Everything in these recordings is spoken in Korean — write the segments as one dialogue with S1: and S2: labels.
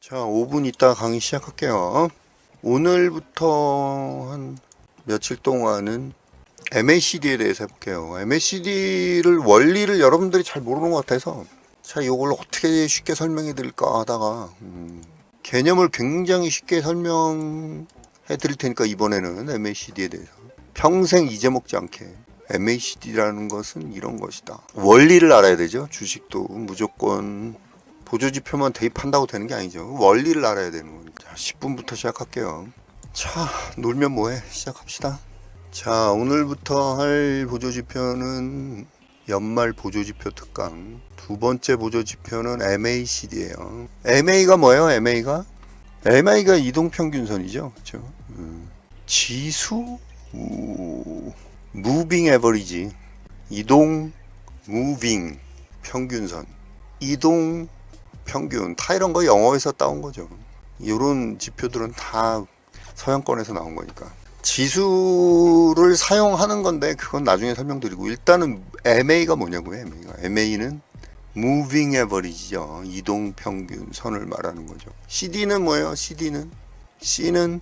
S1: 자, 5분 있다 강의 시작할게요. 오늘부터 한 며칠 동안은 MACD에 대해서 해볼게요. MACD를 원리를 여러분들이 잘 모르는 것 같아서 자, 이걸 어떻게 쉽게 설명해 드릴까 하다가 음, 개념을 굉장히 쉽게 설명해 드릴 테니까 이번에는 MACD에 대해서 평생 잊어먹지 않게 MACD라는 것은 이런 것이다. 원리를 알아야 되죠. 주식도 무조건 보조지표만 대입한다고 되는 게 아니죠. 원리를 알아야 되는 거니까. 자, 10분부터 시작할게요. 자, 놀면 뭐해? 시작합시다. 자, 오늘부터 할 보조지표는 연말 보조지표 특강. 두 번째 보조지표는 MACD예요. MA가 뭐예요? MA가? MA가 이동평균선이죠. 그렇죠? 음, 지수 우, 무빙 에버리지 이동 무빙 평균선 이동 평균 다 이런 거 영어에서 따온 거죠. 이런 지표들은 다 서양권에서 나온 거니까. 지수를 사용하는 건데 그건 나중에 설명드리고 일단은 MA가 뭐냐고요. MA가 MA는 Moving Average죠. 이동 평균 선을 말하는 거죠. CD는 뭐예요? CD는 C는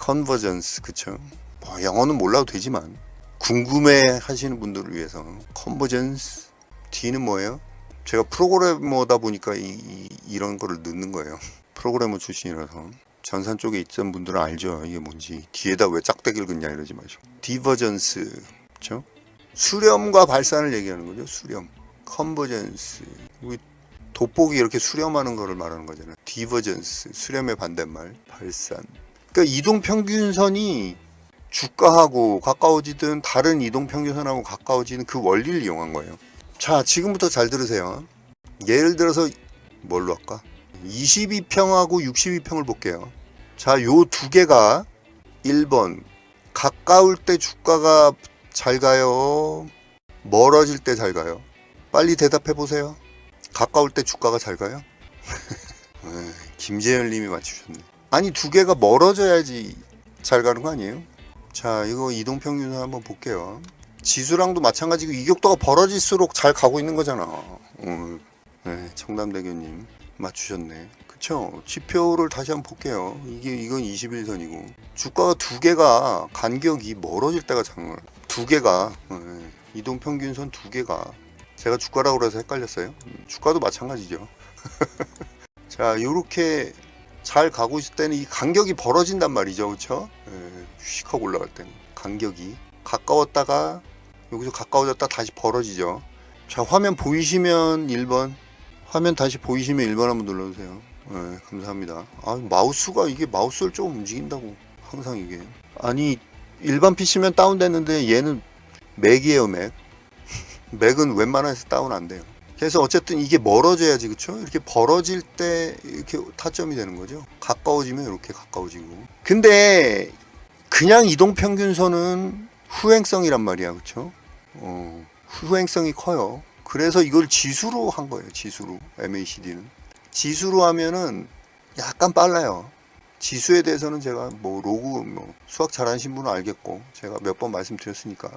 S1: Convergence 그쵸? 뭐 영어는 몰라도 되지만 궁금해 하시는 분들을 위해서 Convergence D는 뭐예요? 제가 프로그래머다 보니까 이, 이, 런 거를 넣는 거예요. 프로그래머 출신이라서 전산 쪽에 있던 분들은 알죠. 이게 뭔지 뒤에다 왜 짝대기를 긋냐 이러지 마시고 디버전스 그렇죠? 수렴과 발산을 얘기하는 거죠. 수렴, 컨버전스 우리 돋보기 이렇게 수렴하는 거를 말하는 거잖아요. 디버전스 수렴의 반대말 발산. 그러니까 이동 평균선이 주가하고 가까워지든 다른 이동 평균선하고 가까워지는 그 원리를 이용한 거예요. 자, 지금부터 잘 들으세요. 예를 들어서 뭘로 할까? 22평하고 62평을 볼게요. 자, 요 두 개가 1번 가까울 때 주가가 잘 가요. 멀어질 때 잘 가요. 빨리 대답해 보세요. 가까울 때 주가가 잘 가요? 에이, 김재현 님이 맞추셨네. 아니, 두 개가 멀어져야지 잘 가는 거 아니에요? 자, 이거 이동평균선 한번 볼게요. 지수랑도 마찬가지고 이격도가 벌어질수록 잘 가고 있는 거잖아. 오늘 네, 청담대교님 맞추셨네. 그쵸? 지표를 다시 한번 볼게요. 이게 이건 21선이고 주가가 두 개가 간격이 멀어질 때가 장난. 두 개가 네, 이동 평균선 두 개가 제가 주가라고 그래서 헷갈렸어요. 음, 주가도 마찬가지죠. 자, 요렇게 잘 가고 있을 때는 이 간격이 벌어진단 말이죠. 그쵸? 네, 휙 하고 올라갈 때는 간격이 가까웠다가 여기서 가까워졌다 다시 벌어지죠. 자, 화면 보이시면 1번, 화면 다시 보이시면 1번 한번 눌러주세요. 네, 감사합니다. 아, 마우스가 이게 마우스를 조금 움직인다고 항상 이게. 아니, 일반 PC면 다운됐는데 얘는 맥이에요, 맥. 맥은 웬만해서 다운 안 돼요. 그래서 어쨌든 이게 멀어져야지, 그쵸? 이렇게 벌어질 때 이렇게 타점이 되는 거죠. 가까워지면 이렇게 가까워지고. 근데 그냥 이동평균선은 후행성이란 말이야, 그쵸? 어, 후행성이 커요. 그래서 이걸 지수로 한 거예요, 지수로. MACD는. 지수로 하면은 약간 빨라요. 지수에 대해서는 제가 뭐 로그 뭐 수학 잘하신 분은 알겠고 제가 몇 번 말씀드렸으니까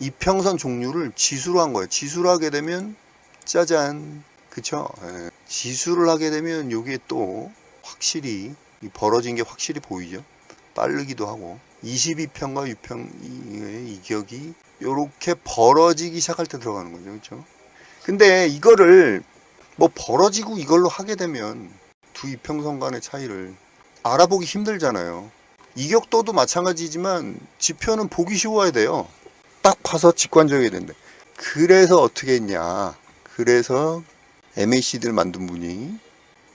S1: 이평선 종류를 지수로 한 거예요. 지수로 하게 되면 짜잔 그쵸? 예. 지수를 하게 되면 요게 또 확실히 이 벌어진 게 확실히 보이죠. 빠르기도 하고 22평과 6평의 이격이 이렇게 벌어지기 시작할 때 들어가는 거죠. 그렇죠? 근데 이거를 뭐 벌어지고 이걸로 하게 되면 두 이평선 간의 차이를 알아보기 힘들잖아요. 이격도도 마찬가지지만 지표는 보기 쉬워야 돼요. 딱 봐서 직관적이어야 된대. 그래서 어떻게 했냐. 그래서 MACD를 만든 분이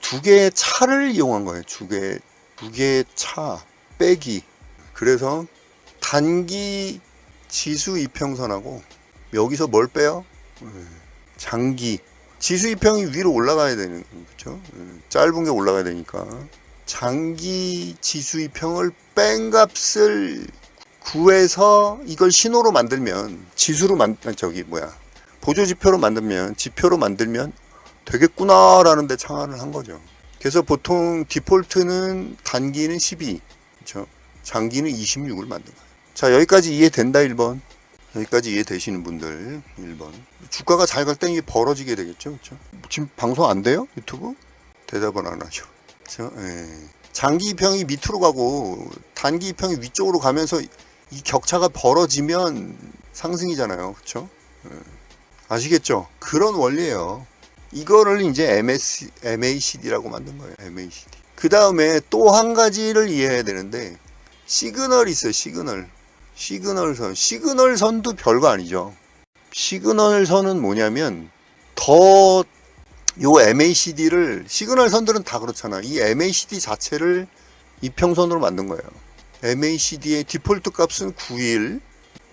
S1: 두 개의 차를 이용한 거예요. 두 개, 두 개의 차 빼기. 그래서 단기 지수 이평선하고 여기서 뭘 빼요? 음, 장기 지수 이평이 위로 올라가야 되는 거죠. 음, 짧은 게 올라가야 되니까 장기 지수 이평을 뺀 값을 구해서 이걸 신호로 만들면 지수로 만 저기 뭐야 보조 지표로 만들면 지표로 만들면 되겠구나라는 데 창안을 한 거죠. 그래서 보통 디폴트는 단기는 12, 그렇죠? 장기는 26을 만든 거예요. 자, 여기까지 이해된다 1번. 여기까지 이해되시는 분들 1번. 주가가 잘 갈때 이게 벌어지게 되겠죠. 그렇죠? 지금 방송 안 돼요? 유튜브? 대답은 안 하죠. 그렇죠? 예. 장기 이평이 밑으로 가고 단기 이평이 위쪽으로 가면서 이 격차가 벌어지면 상승이잖아요. 그렇죠? 아시겠죠? 그런 원리예요. 이거를 이제 MS, MACD라고 만든 거예요. MACD. 그 다음에 또 한 가지를 이해해야 되는데 시그널이 있어요. 시그널. 시그널 선. 시그널 선도 별거 아니죠. 시그널 선은 뭐냐면 더 요 MACD를 시그널 선들은 다 그렇잖아. 이 MACD 자체를 이평선으로 만든 거예요. MACD의 디폴트 값은 9일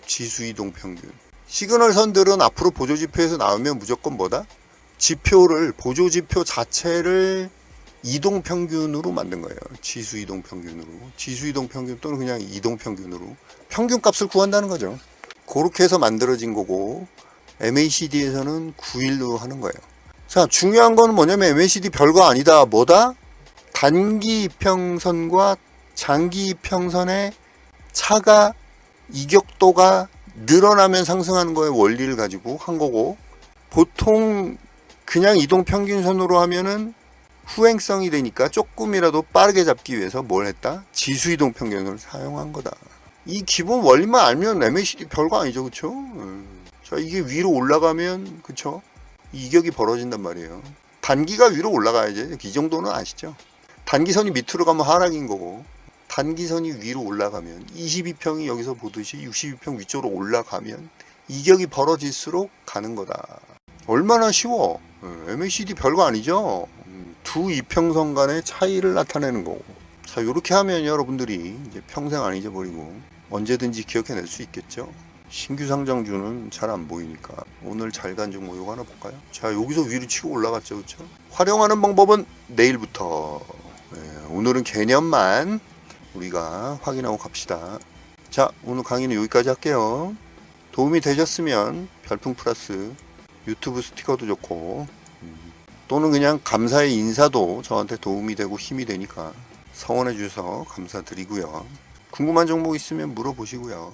S1: 지수 이동 평균. 시그널 선들은 앞으로 보조 지표에서 나오면 무조건 뭐다? 지표를 보조 지표 자체를 이동 평균으로 만든 거예요. 지수 이동 평균으로. 지수 이동 평균 또는 그냥 이동 평균으로 평균 값을 구한다는 거죠. 그렇게 해서 만들어진 거고 MACD에서는 9일로 하는 거예요. 자, 중요한 건 뭐냐면 MACD 별거 아니다. 뭐다? 단기 이평선과 장기 이평선의 차가 이격도가 늘어나면 상승하는 거의 원리를 가지고 한 거고 보통 그냥 이동 평균선으로 하면은 후행성이 되니까 조금이라도 빠르게 잡기 위해서 뭘 했다? 지수 이동 평균을 사용한 거다. 이 기본 원리만 알면 MACD 별거 아니죠, 그쵸? 음. 자, 이게 위로 올라가면, 그쵸? 이격이 벌어진단 말이에요. 단기가 위로 올라가야지. 이 정도는 아시죠? 단기선이 밑으로 가면 하락인 거고, 단기선이 위로 올라가면, 22평이 여기서 보듯이 62평 위쪽으로 올라가면, 이격이 벌어질수록 가는 거다. 얼마나 쉬워. 예, MACD 별거 아니죠? 음, 두 이평선 간의 차이를 나타내는 거고. 자, 이렇게 하면 여러분들이 이제 평생 안 잊어버리고 언제든지 기억해낼 수 있겠죠? 신규 상장주는 잘 안 보이니까 오늘 잘 간 종목 요거 하나 볼까요? 자, 여기서 위로 치고 올라갔죠, 그렇죠? 활용하는 방법은 내일부터. 예, 오늘은 개념만 우리가 확인하고 갑시다. 자, 오늘 강의는 여기까지 할게요. 도움이 되셨으면 별풍 플러스 유튜브 스티커도 좋고 음, 또는 그냥 감사의 인사도 저한테 도움이 되고 힘이 되니까 성원해 주셔서 감사드리고요. 궁금한 정보 있으면 물어보시고요.